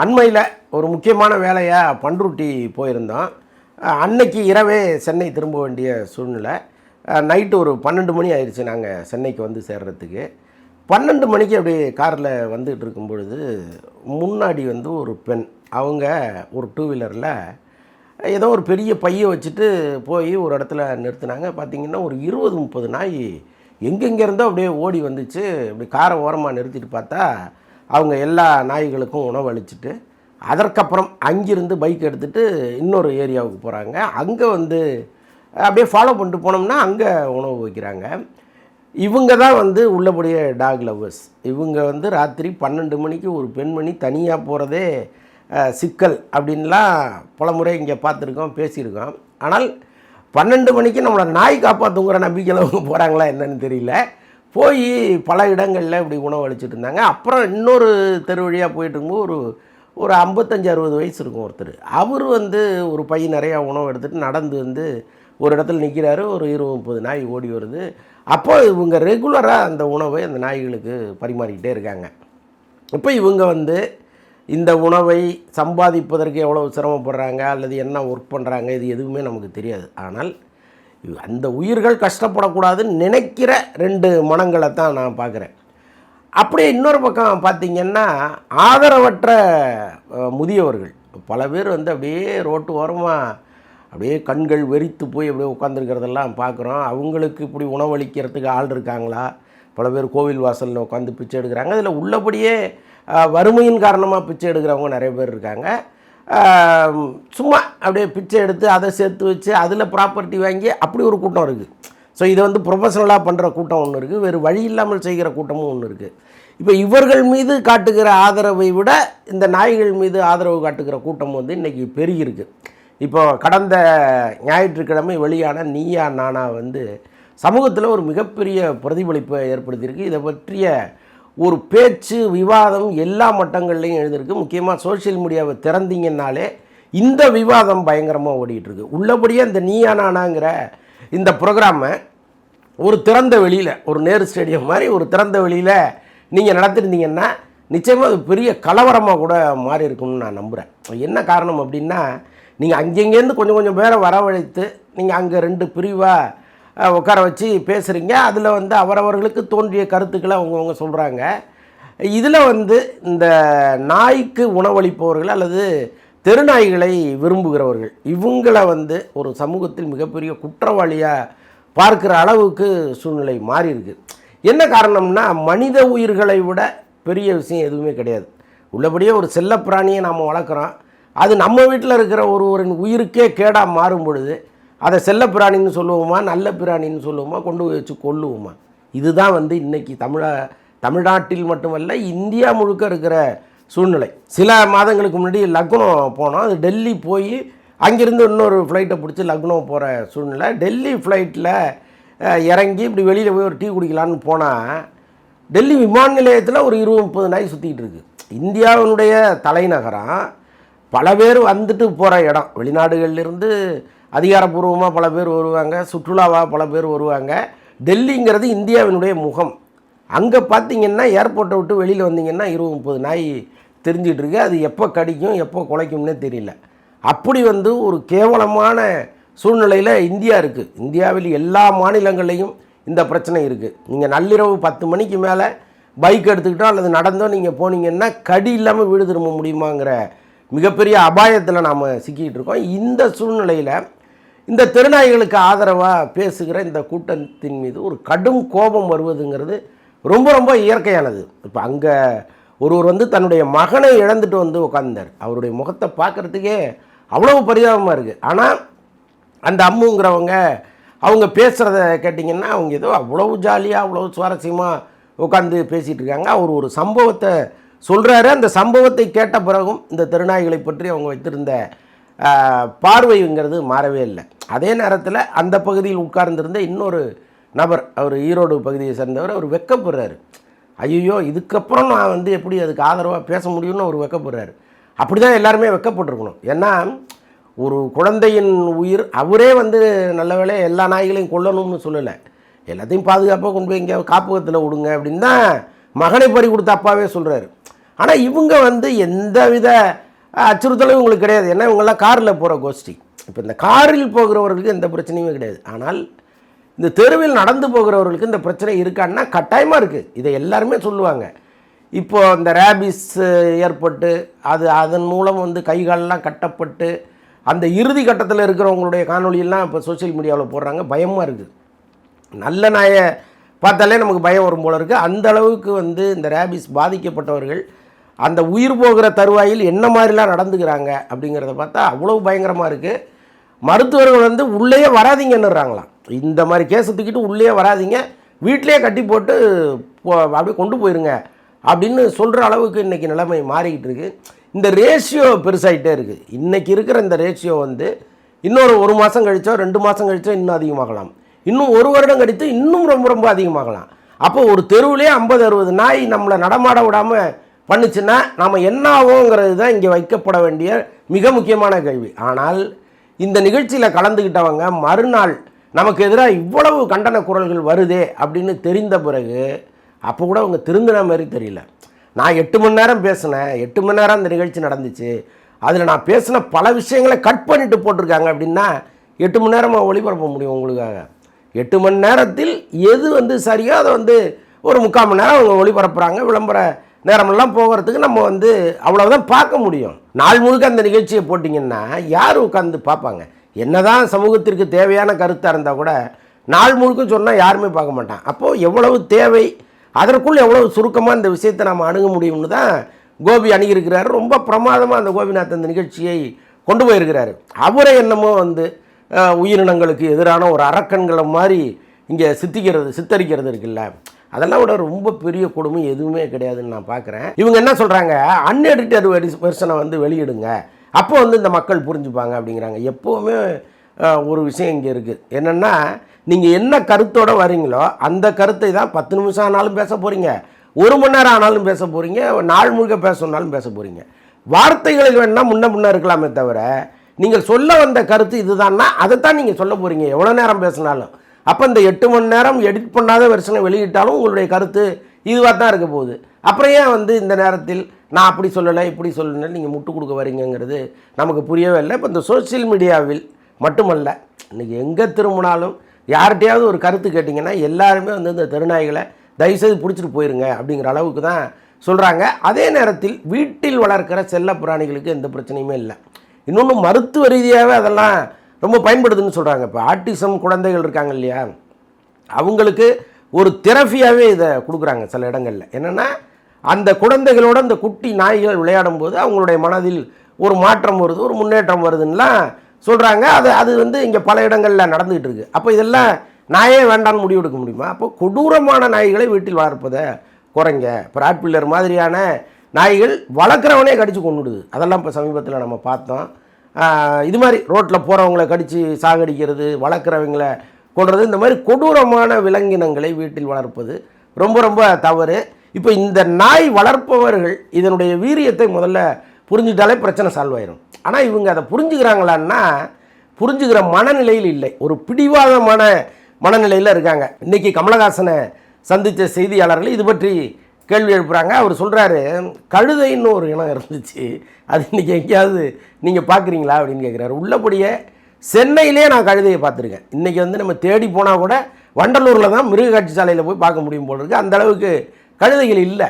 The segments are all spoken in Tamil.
அண்மையில் ஒரு முக்கியமான வேலையாக பண்ருட்டி போயிருந்தோம். அன்னைக்கு இரவே சென்னை திரும்ப வேண்டிய சூழ்நிலை. நைட்டு ஒரு பன்னெண்டு மணி ஆயிடுச்சு நாங்கள் சென்னைக்கு வந்து சேர்றதுக்கு. பன்னெண்டு மணிக்கு அப்படியே காரில் வந்துட்டு இருக்கும் பொழுது முன்னாடி வந்து ஒரு பெண் அவங்க ஒரு டூ வீலரில் ஏதோ ஒரு பெரிய பையை வச்சுட்டு போய் ஒரு இடத்துல நிறுத்தினாங்க. பார்த்தீங்கன்னா ஒரு இருபது முப்பது நாய் எங்கெங்கே இருந்தோ அப்படியே ஓடி வந்துச்சு. இப்படி காரை ஓரமாக நிறுத்திட்டு பார்த்தா அவங்க எல்லா நாய்களுக்கும் உணவு அளிச்சுட்டு அதற்கப்புறம் அங்கிருந்து பைக் எடுத்துகிட்டு இன்னொரு ஏரியாவுக்கு போகிறாங்க அங்கே வந்து அப்படியே ஃபாலோ பண்ணிட்டு போனோம்னா அங்கே உணவு வைக்கிறாங்க. இவங்க தான் வந்து உள்ளபடியே டாக் லவ்வர்ஸ் இவங்க வந்து ராத்திரி பன்னெண்டு மணிக்கு ஒரு பெண்மணி தனியாக போகிறதே சிக்கல் அப்படின்லாம் பல முறை இங்கே பார்த்துருக்கோம் பேசியிருக்கோம். ஆனால் பன்னெண்டு மணிக்கு நம்மளை நாய் காப்பாற்றுங்கிற நம்பிக்கையில் அவங்க போகிறாங்களா என்னன்னு தெரியல. போய் பல இடங்களில் இப்படி உணவு அளிச்சிட்டு இருந்தாங்க. அப்புறம் இன்னொரு தெரு வழியாக போயிட்டு இருக்கும்போது ஒரு ஒரு ஐம்பத்தஞ்சு அறுபது வயசு இருக்கும் ஒருத்தர். அவர் வந்து ஒரு பை நிறையா உணவு எடுத்துகிட்டு நடந்து வந்து ஒரு இடத்துல நிற்கிறாரு ஒரு இருபது முப்பது நாய் ஓடி வருது. அப்போ இவங்க ரெகுலராக அந்த உணவை அந்த நாய்களுக்கு பரிமாறிக்கிட்டே இருக்காங்க. இப்போ இவங்க வந்து இந்த உணவை சம்பாதிப்பதற்கு எவ்வளோ சிரமப்படுறாங்க? அல்லது என்ன ஒர்க் பண்ணுறாங்க இது எதுவுமே நமக்கு தெரியாது. ஆனால் அந்த உயிர்கள் கஷ்டப்படக்கூடாதுன்னு நினைக்கிற ரெண்டு மனங்களை தான் நான் பார்க்குறேன். அப்படியே இன்னொரு பக்கம் பார்த்தீங்கன்னா ஆதரவற்ற முதியவர்கள். பல பேர் வந்து அப்படியே ரோட்டு ஓரமாக அப்படியே கண்கள் வெறித்து போய் அப்படியே உட்காந்துருக்கிறதெல்லாம் பார்க்குறோம். அவங்களுக்கு இப்படி உணவளிக்கிறதுக்கு ஆள் இருக்காங்களா? பல பேர் கோவில் வாசலில் உட்காந்து பிச்சை எடுக்கிறாங்க. அதில் உள்ளபடியே வறுமையின் காரணமாக பிச்சை எடுக்கிறவங்க நிறைய பேர் இருக்காங்க. சும்மா அப்படியே பிச்சை எடுத்து அதை சேர்த்து வச்சு அதில் ப்ராப்பர்ட்டி வாங்கி அப்படி ஒரு கூட்டம் இருக்குது ஸோ இதை வந்து ப்ரொஃபஷனலாக பண்ணுற கூட்டம் ஒன்று இருக்குது வேறு வழி இல்லாமல் செய்கிற கூட்டமும் ஒன்று இருக்குது இப்போ இவர்கள் மீது காட்டுகிற ஆதரவை விட இந்த நாய்கள் மீது ஆதரவு காட்டுகிற கூட்டம் வந்து இன்றைக்கி பெருகிருக்கு இப்போ கடந்த ஞாயிற்றுக்கிழமை வெளியான நீயா நானா வந்து சமூகத்தில் ஒரு மிகப்பெரிய பிரதிபலிப்பை ஏற்படுத்தியிருக்கு. இதை பற்றிய ஒரு பேச்சு விவாதம் எல்லா மட்டங்கள்லையும் எழுதியிருக்கு. முக்கியமாக சோஷியல் மீடியாவை திறந்தீங்கன்னாலே இந்த விவாதம் பயங்கரமாக ஓடிட்டுருக்கு உள்ளபடியே இந்த நீயா இந்த ப்ரோக்ராமை ஒரு திறந்த வெளியில் ஒரு நேரு ஸ்டேடியம் மாதிரி ஒரு திறந்த வெளியில் நீங்கள் நடத்திருந்தீங்கன்னா நிச்சயமாக அது பெரிய கலவரமாக கூட மாறி இருக்கும்னு நான் நம்புகிறேன் என்ன காரணம் அப்படின்னா நீங்கள் அங்கங்கேருந்து கொஞ்சம் கொஞ்சம் பேரை வரவழைத்து நீங்கள் அங்கே ரெண்டு பிரிவாக உட்கார வச்சு பேசுகிறீங்க அதில் வந்து அவரவர்களுக்கு தோன்றிய கருத்துக்களை அவங்கவுங்க சொல்கிறாங்க இதில் வந்து இந்த நாய்க்கு உணவளிப்பவர்கள் அல்லது தெருநாய்களை விரும்புகிறவர்கள் இவங்களை வந்து ஒரு சமூகத்தில் மிகப்பெரிய குற்றவாளியாக பார்க்குற அளவுக்கு சூழ்நிலை மாறிருக்கு என்ன காரணம்னா மனித உயிர்களை விட பெரிய விஷயம் எதுவுமே கிடையாது. உள்ளபடியே ஒரு செல்லப்பிராணியை நாம் வளர்க்குறோம். அது நம்ம வீட்டில் இருக்கிற ஒருவரின் உயிருக்கே கேடாக மாறும் பொழுது அதை செல்லப்பிராணின்னு சொல்லுவோமா நல்ல பிராணின்னு சொல்லுவோமா கொண்டு போய் வச்சு கொல்லுவோமா? இதுதான் வந்து இன்றைக்கி தமிழ தமிழ்நாட்டில் மட்டுமல்ல இந்தியா முழுக்க இருக்கிற சூழ்நிலை. சில மாதங்களுக்கு முன்னாடி லக்னோ போனோம். அது டெல்லி போய் அங்கேருந்து இன்னொரு ஃப்ளைட்டை பிடிச்சி லக்னோ போகிற சூழ்நிலை. டெல்லி ஃப்ளைட்டில் இறங்கி இப்படி வெளியில் போய் ஒரு டீ குடிக்கலான்னு போனால் டெல்லி விமான நிலையத்தில் ஒரு இருபது முப்பது நாய் சுற்றிக்கிட்டு இருக்குது இந்தியாவினுடைய தலைநகரம் பல பேர் வந்துட்டு போகிற இடம். வெளிநாடுகள்லேருந்து அதிகாரப்பூர்வமாக பல பேர் வருவாங்க சுற்றுலாவாக பல பேர் வருவாங்க. டெல்லிங்கிறது இந்தியாவினுடைய முகம். அங்கே பார்த்தீங்கன்னா ஏர்போர்ட்டை விட்டு வெளியில் வந்தீங்கன்னா இருபது முப்பது நாய் தெரிஞ்சிட்டு இருக்கு அது எப்போ கடிக்கும் எப்போ குலைக்கும்னே தெரியல. அப்படி வந்து ஒரு கேவலமான சூழ்நிலையில் இந்தியா இருக்குது இந்தியாவில் எல்லா மாநிலங்கள்லேயும் இந்த பிரச்சனை இருக்குது நீங்கள் நள்ளிரவு பத்து மணிக்கு மேலே பைக் எடுத்துக்கிட்டோ அல்லது நடந்தோ நீங்கள் போனீங்கன்னா கடி இல்லாமல் வீடு திரும்ப முடியுமாங்கிற மிகப்பெரிய அபாயத்தில் நாம் சிக்கிக்கிட்டு இருக்கோம். இந்த சூழ்நிலையில் இந்த தெருநாய்களுக்கு ஆதரவாக பேசுகிற இந்த கூட்டத்தின் மீது ஒரு கடும் கோபம் வருவதுங்கிறது ரொம்ப ரொம்ப இயற்கையானது. இப்போ அங்கே ஒருவர் வந்து தன்னுடைய மகனை இழந்துட்டு வந்து உட்கார்ந்தார் அவருடைய முகத்தை பார்க்குறதுக்கே அவ்வளவு பரிதாபமாக இருக்குது ஆனால் அந்த அம்முங்கிறவங்க அவங்க பேசுகிறத கேட்டிங்கன்னா அவங்க ஏதோ அவ்வளவு ஜாலியாக அவ்வளவு சுவாரஸ்யமாக உட்காந்து பேசிகிட்டு இருக்காங்க அவர் ஒரு சம்பவத்தை சொல்கிறாரு அந்த சம்பவத்தை கேட்ட பிறகும் இந்த திருநாய்களை பற்றி அவங்க வைத்திருந்த பார்வைங்கிறது மாறவே இல்லை. அதே நேரத்தில் அந்த பகுதியில் உட்கார்ந்திருந்த இன்னொரு நபர் அவர் ஈரோடு பகுதியை சேர்ந்தவர் அவர் வெக்கப்படுறாரு ஐயோ இதுக்கப்புறம் நான் வந்து எப்படி அதுக்கு ஆதரவாக பேச முடியும்னு அவர் வெக்கப்படுறாரு அப்படி தான் எல்லாருமே வெக்கப்பட்டிருக்கணும் ஏன்னா ஒரு குழந்தையின் உயிர் அவரே வந்து நல்ல வேலை எல்லா நாய்களையும் கொல்லணும்னு சொல்லலை. எல்லாத்தையும் பாதுகாப்பாக கொண்டு போய் எங்கேயாவது காப்பகத்தில் விடுங்க அப்படின்னு தான் மகனை பறி கொடுத்த அப்பாவே சொல்கிறாரு ஆனால் இவங்க வந்து எந்தவித அச்சுறுத்தலும் இவங்களுக்கு கிடையாது. ஏன்னா இவங்கெல்லாம் காரில் போகிற கோஷ்டி. இப்போ இந்த காரில் போகிறவர்களுக்கு எந்த பிரச்சனையுமே கிடையாது. ஆனால் இந்த தெருவில் நடந்து போகிறவர்களுக்கு இந்த பிரச்சனை இருக்கான்னா கட்டாயமாக இருக்குது இதை எல்லாருமே சொல்லுவாங்க. இப்போ இந்த ரேபிஸ் ஏற்பட்டு அது அதன் மூலம் வந்து கை காலெல்லாம் கட்டப்பட்டு அந்த இறுதி கட்டத்தில் இருக்கிறவங்களுடைய காணொலியெல்லாம் இப்போ சோஷியல் மீடியாவில் போடுறாங்க. பயமாக இருக்குது நல்ல நாயை பார்த்தாலே நமக்கு பயம் வரும் போல இருக்குது அந்த அளவுக்கு வந்து இந்த ரேபிஸ் பாதிக்கப்பட்டவர்கள் அந்த உயிர் போகிற தருவாயில் என்ன மாதிரிலாம் நடந்துக்கிறாங்க அப்படிங்கிறத பார்த்தா அவ்வளோ பயங்கரமாக இருக்குது மருத்துவர்கள் வந்து உள்ளேயே வராதீங்கன்னுறாங்களாம். இந்த மாதிரி கேஸை தூக்கிட்டு உள்ளேயே வராதீங்க. வீட்டிலேயே கட்டி போட்டு அப்படியே கொண்டு போயிருங்க அப்படின்னு சொல்கிற அளவுக்கு இன்றைக்கி நிலைமை மாறிக்கிட்டு இருக்குது இந்த ரேஷியோ பெருசாகிட்டே இருக்குது இன்றைக்கி இருக்கிற இந்த ரேஷியோ வந்து இன்னொரு ஒரு மாதம் கழிச்சோ ரெண்டு மாதம் கழிச்சோ இன்னும் அதிகமாகலாம். இன்னும் ஒரு வருடம் கழித்து இன்னும் ரொம்ப ரொம்ப அதிகமாகலாம். அப்போ ஒரு தெருவிலே ஐம்பது அறுபது நாய் நம்மளை நடமாட விடாமல் பண்ணுச்சுன்னா நாம் என்ன ஆகுங்கிறது தான் இங்கே வைக்கப்பட வேண்டிய மிக முக்கியமான கேள்வி. ஆனால் இந்த நிகழ்ச்சியில் கலந்துக்கிட்டவங்க மறுநாள் நமக்கு எதிராக இவ்வளவு கண்டன குரல்கள் வருதே அப்படின்னு தெரிந்த பிறகு அப்போ கூட அவங்க திருந்தின மாதிரி தெரியல. நான் எட்டு மணி நேரம் பேசினேன். எட்டு மணி நேரம் அந்த நிகழ்ச்சி நடந்துச்சு. அதில் நான் பேசின பல விஷயங்களை கட் பண்ணிட்டு போட்டிருக்காங்க அப்படின்னா எட்டு மணி நேரமாக ஒளிபரப்ப முடியும் உங்களுக்காக. எட்டு மணி நேரத்தில் எது வந்து சரியோ அதை வந்து ஒரு முக்கால் மணி நேரம் அவங்க ஒளிபரப்புகிறாங்க விளம்பர நேரமெல்லாம் போகிறதுக்கு நம்ம வந்து அவ்வளோதான் பார்க்க முடியும். நாள் முழுக்க அந்த நிகழ்ச்சியை போட்டிங்கன்னா யார் உட்காந்து பார்ப்பாங்க? என்னதான் சமூகத்திற்கு தேவையான கருத்தாக இருந்தால் கூட நாள் முழுக்க சொன்னால் யாருமே பார்க்க மாட்டான். அப்போது எவ்வளவு தேவை அதற்குள் எவ்வளவு சுருக்கமாக இந்த விஷயத்தை நம்ம அணுக முடியும்னு தான் கோபி அணுகியிருக்கிறாரு. ரொம்ப பிரமாதமாக அந்த கோபிநாத் அந்த நிகழ்ச்சியை கொண்டு போயிருக்கிறாரு. அவரை என்னமோ வந்து உயிரினங்களுக்கு எதிரான ஒரு அரக்கன்களை மாதிரி இங்கே சித்திக்கிறது சித்தரிக்கிறது இருக்குல்ல. அதெல்லாம் விட ரொம்ப பெரிய கொடுமை எதுவுமே கிடையாதுன்னு நான் பார்க்குறேன். இவங்க என்ன சொல்கிறாங்க அன்எடிட்டட் வெர்ஷனை வந்து வெளியிடுங்க. அப்போ வந்து இந்த மக்கள் புரிஞ்சுப்பாங்க அப்படிங்கிறாங்க. எப்போவுமே ஒரு விஷயம் இங்கே இருக்குது என்னென்னா நீங்கள் என்ன கருத்தோடு வரீங்களோ அந்த கருத்தை தான் பத்து நிமிஷம் ஆனாலும் பேச போகிறீங்க ஒரு மணி நேரம் ஆனாலும் பேச போகிறீங்க நாள் முழுக்க பேசணுன்னாலும் பேச போகிறீங்க வார்த்தைகளில் வேணால் முன்ன முன்ன இருக்கலாமே தவிர நீங்கள் சொல்ல வந்த கருத்து இதுதான்னா அதைத்தான் நீங்கள் சொல்ல போகிறீங்க எவ்வளோ நேரம் பேசினாலும். அப்போ இந்த எட்டு மணி நேரம் எடிட் பண்ணாத வெர்ஷனை வெளியிட்டாலும் உங்களுடைய கருத்து இதுவாக தான் இருக்க போகுது. அப்புறம் ஏன் வந்து இந்த நேரத்தில் நான் அப்படி சொல்லலை இப்படி சொல்லலை நீங்கள் முட்டு கொடுக்க வரீங்கங்கிறது நமக்கு புரியவே இல்லை. இப்போ இந்த சோஷியல் மீடியாவில் மட்டுமல்ல இன்றைக்கி எங்கே திரும்பினாலும் யார்கிட்டையாவது ஒரு கருத்து கேட்டிங்கன்னா எல்லாருமே வந்து இந்த தெருநாய்களை தயவுசெய்து பிடிச்சிட்டு போயிருங்க அப்படிங்கிற அளவுக்கு தான் சொல்கிறாங்க அதே நேரத்தில் வீட்டில் வளர்க்கிற செல்ல பிராணிகளுக்கு எந்த பிரச்சனையுமே இல்லை. இன்னொன்று மருத்துவ ரீதியாகவே அதெல்லாம் ரொம்ப பயன்படுதுன்னு சொல்கிறாங்க இப்போ ஆர்டிசம் குழந்தைகள் இருக்காங்க இல்லையா? அவங்களுக்கு ஒரு தெரஃபியாகவே இதை கொடுக்குறாங்க சில இடங்களில். என்னென்னா அந்த குழந்தைகளோட அந்த குட்டி நாய்கள் விளையாடும் போது அவங்களுடைய மனதில் ஒரு மாற்றம் வருது ஒரு முன்னேற்றம் வருதுன்னெலாம் சொல்கிறாங்க அது அது வந்து இங்கே பல இடங்களில் நடந்துகிட்டு இருக்குது அப்போ இதெல்லாம் நாயே வேண்டாம்னு முடிவு எடுக்க முடியுமா? அப்போ கொடூரமான நாய்களை வீட்டில் வளர்ப்பதை குறைங்க. இப்போ ராட்பில்லர் மாதிரியான நாய்கள் வளர்க்குறவனே கடித்து கொண்டுடுது அதெல்லாம் இப்போ சமீபத்தில் நம்ம பார்த்தோம். இது மாதிரி ரோட்டில் போகிறவங்கள கடித்து சாகடிக்கிறது வளர்க்குறவங்கள கொள்வது இந்த மாதிரி கொடூரமான விலங்கினங்களை வீட்டில் வளர்ப்பது ரொம்ப ரொம்ப தவறு. இப்போ இந்த நாய் வளர்ப்பவர்கள் இதனுடைய வீரியத்தை முதல்ல புரிஞ்சுட்டாலே பிரச்சனை சால்வ் ஆயிரும். ஆனால் இவங்க அதை புரிஞ்சுக்கிறாங்களான்னா புரிஞ்சுக்கிற மனநிலையில் இல்லை. ஒரு பிடிவாதமான மனநிலையில் இருக்காங்க. இன்றைக்கி கமலஹாசனை சந்தித்த செய்தியாளர்கள் இது பற்றி கேள்வி எழுப்புறாங்க. அவர் சொல்கிறாரு கழுதைன்னு ஒரு இனம் இருந்துச்சு. அது இன்றைக்கி எங்கேயாவது நீங்கள் பார்க்குறீங்களா அப்படின்னு கேட்குறாரு உள்ளபடியே சென்னையிலே நான் கழுதையை பார்த்துருக்கேன். இன்றைக்கி வந்து நம்ம தேடி போனால் கூட வண்டலூரில் தான் மிருகக்காட்சி சாலையில் போய் பார்க்க முடியும் போல இருக்குது அந்த அளவுக்கு கழுதைகள் இல்லை.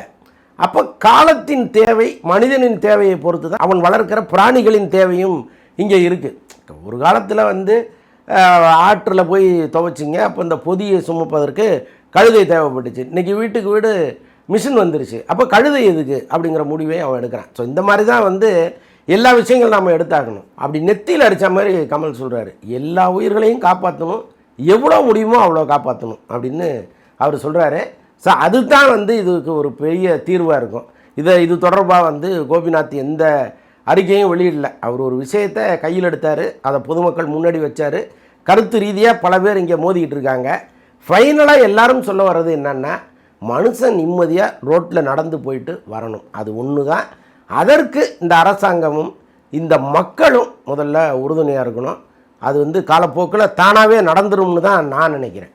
அப்போ காலத்தின் தேவை மனிதனின் தேவையை பொறுத்து தான் அவன் வளர்க்கிற பிராணிகளின் தேவையும் இங்கே இருக்குது ஒரு காலத்தில் வந்து ஆற்றில் போய் துவைச்சிங்க அப்போ இந்த பொதியை சுமப்பதற்கு கழுதை தேவைப்பட்டுச்சு. இன்றைக்கி வீட்டுக்கு வீடு மிஷின் வந்துருச்சு. அப்போ கழுதை எதுக்கு? அப்படிங்கிற முடிவே அவன் எடுக்கிறான். ஸோ இந்த மாதிரி தான் வந்து எல்லா விஷயங்களும் நம்ம எடுத்தாகணும். அப்படி நெத்தியில் அடித்த மாதிரி கமல் சொல்கிறாரு எல்லா உயிர்களையும் காப்பாற்றணும் எவ்வளோ முடியுமோ அவ்வளோ காப்பாற்றணும் அப்படின்னு அவர் சொல்கிறாரு ஸோ அதுதான் வந்து இதுக்கு ஒரு பெரிய தீர்வாக இருக்கும். இதை இது தொடர்பாக வந்து கோபிநாத் எந்த அறிக்கையும் வெளியிடல. அவர் ஒரு விஷயத்தை கையில் எடுத்தார். அதை பொதுமக்கள் முன்னாடி வச்சார். கருத்து ரீதியாக பல பேர் இங்கே மோதிக்கிட்டு இருக்காங்க. ஃபைனலாக எல்லாரும் சொல்ல வர்றது என்னென்னா மனுஷன் நிம்மதியாக ரோட்டில் நடந்து போயிட்டு வரணும். அது ஒன்று தான் அதற்கு இந்த அரசாங்கமும் இந்த மக்களும் முதல்ல உறுதுணையாக இருக்கணும். அது வந்து காலப்போக்கில் தானாகவே நடந்துரும்னு தான் நான் நினைக்கிறேன்.